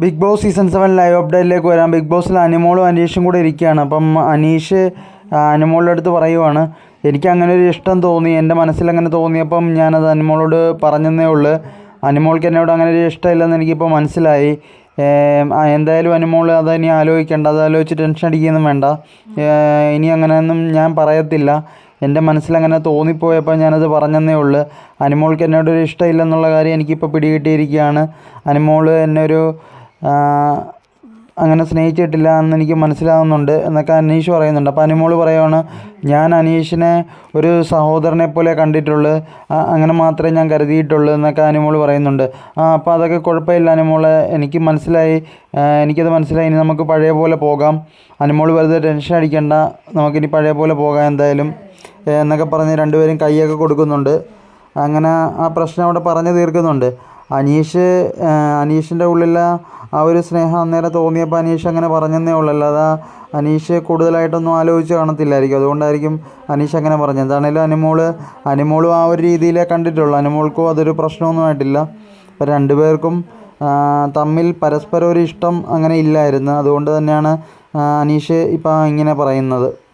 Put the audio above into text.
Bigg Boss season seven live അപ്ഡേറ്റിലേക്ക് വരാം. Big ബോസിൽ അനിമോളും അനീഷും കൂടെ ഇരിക്കുകയാണ്. അപ്പം അനീഷ് അനിമോളുടെ അടുത്ത് പറയുവാണ്. എനിക്ക് അങ്ങനെ ഒരു ഇഷ്ടം തോന്നി. എന്റെ മനസ്സിൽ അങ്ങനെ തോന്നിയപ്പം ഞാനത് അനിമോളോട് പറഞ്ഞതേ ഉള്ളൂ. അനിമോൾക്ക് എന്നോട് അങ്ങനെ ഒരു ഇഷ്ടമില്ലെന്ന് എനിക്കിപ്പോൾ മനസ്സിലായി. എന്തായാലും അനിമോൾ അത് ഇനി ആലോചിക്കേണ്ട. അത് ആലോചിച്ച് ടെൻഷൻ അടിക്കുകയൊന്നും വേണ്ട. ഇനി അങ്ങനെയൊന്നും ഞാൻ പറയത്തില്ല. എന്റെ മനസ്സിലങ്ങനെ തോന്നിപ്പോയപ്പോൾ ഞാനത് പറഞ്ഞതേ ഉള്ളൂ. അനിമോൾക്ക് എന്നോടൊരു ഇഷ്ടമില്ലെന്നുള്ള കാര്യം എനിക്കിപ്പോൾ പിടികിട്ടിയിരിക്കുകയാണ്. അനിമോൾ എന്നെ ഒരു ആ, അങ്ങനെ സ്നേഹിച്ചിട്ടില്ല എന്ന് എനിക്ക് മനസ്സിലാവുന്നുണ്ട് എന്നൊക്കെ അനീഷ് പറയുന്നുണ്ട്. അപ്പോൾ അനിമോൾ പറയുവാണ് ഞാൻ അനീഷിനെ ഒരു സഹോദരനെ പോലെ കണ്ടിട്ടുള്ളൂ. അങ്ങനെ മാത്രമേ ഞാൻ കരുതിയിട്ടുള്ളൂ എന്നൊക്കെ അനിമോൾ പറയുന്നുണ്ട്. ആ അപ്പോൾ അതൊക്കെ കുഴപ്പമില്ല അനിമോൾ. എനിക്ക് മനസ്സിലായി. എനിക്കത് മനസ്സിലായി. ഇനി നമുക്ക് പഴയ പോലെ പോകാം. അനിമോൾ വെറുതെ ടെൻഷൻ അടിക്കണ്ട. നമുക്കിനി പഴയ പോലെ പോകാം എന്തായാലും. എന്നൊക്കെ പറഞ്ഞ് രണ്ടുപേരും കൈയൊക്കെ കൊടുക്കുന്നുണ്ട്. അങ്ങനെ ആ പ്രശ്നം അവിടെ പറഞ്ഞു തീർക്കുന്നുണ്ട്. അനീഷ് അനീഷിന്റെ ഉള്ളിലെ ആ ഒരു സ്നേഹം അന്നേരം തോന്നിയപ്പോൾ അനീഷ് അങ്ങനെ പറഞ്ഞതേ ഉള്ളൂ. അല്ലാതെ അനീഷ് കൂടുതലായിട്ടൊന്നും ആലോചിച്ച് കാണത്തില്ലായിരിക്കും. അതുകൊണ്ടായിരിക്കും അനീഷ് അങ്ങനെ പറഞ്ഞത്. എന്താണേലും അനുമോൾ അനിമോളും ആ ഒരു രീതിയിലേ കണ്ടിട്ടുള്ളൂ. അനിമോൾക്കും അതൊരു പ്രശ്നമൊന്നും ആയിട്ടില്ല. അപ്പോൾ രണ്ടുപേർക്കും തമ്മിൽ പരസ്പരം ഒരു ഇഷ്ടം അങ്ങനെ ഇല്ലായിരുന്നു. അതുകൊണ്ട് തന്നെയാണ് അനീഷ് ഇപ്പം ഇങ്ങനെ പറയുന്നത്.